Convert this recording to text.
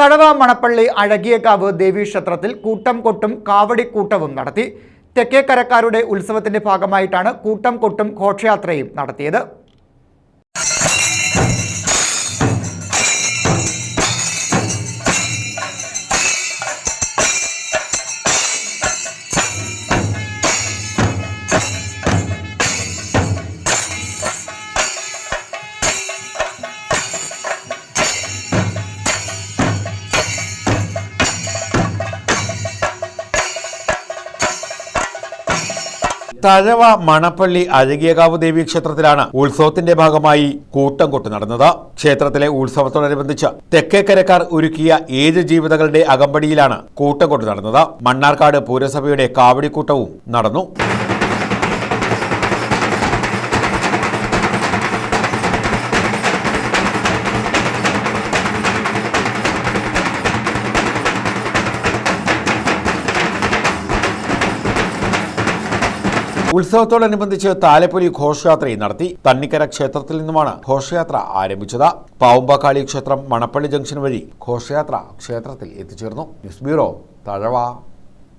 തഴവ മണപ്പള്ളി അഴകിയകാവ് ദേവീക്ഷേത്രത്തിൽ കൂട്ടം കൊട്ടും കാവടിക്കൂട്ടവും നടത്തി. തെക്കേക്കരക്കാരുടെ ഉത്സവത്തിന്റെ ഭാഗമായിട്ടാണ് കൂട്ടം കൊട്ടും ഘോഷയാത്രയും നടത്തിയത്. തഴവ മണപ്പള്ളി അഴകിയകാവ് ദേവി ക്ഷേത്രത്തിലാണ് ഉത്സവത്തിന്റെ ഭാഗമായി കൂട്ടം കൊട്ട് നടന്നത്. ക്ഷേത്രത്തിലെ ഉത്സവത്തോടനുബന്ധിച്ച് തെക്കേക്കരക്കാർ ഒരുക്കിയ ഏഴ് ജീവിതകളുടെ അകമ്പടിയിലാണ് കൂട്ടം കൊട്ട് നടന്നത്. മണ്ണാർക്കാട് പൂരസഭയുടെ കാവടിക്കൂട്ടവും നടന്നു. ഉത്സവത്തോടനുബന്ധിച്ച് താലപ്പൊലി ഘോഷയാത്രയും നടത്തി തണ്ണിക്കര ക്ഷേത്രത്തിൽ നിന്നുമാണ് ഘോഷയാത്ര ആരംഭിച്ചത്. പാവുമ്പാക്കാളി ക്ഷേത്രം മണപ്പള്ളി ജംഗ്ഷൻ വഴി ഘോഷയാത്ര ക്ഷേത്രത്തിൽ എത്തിച്ചേർന്നു. News bureau Thazhava.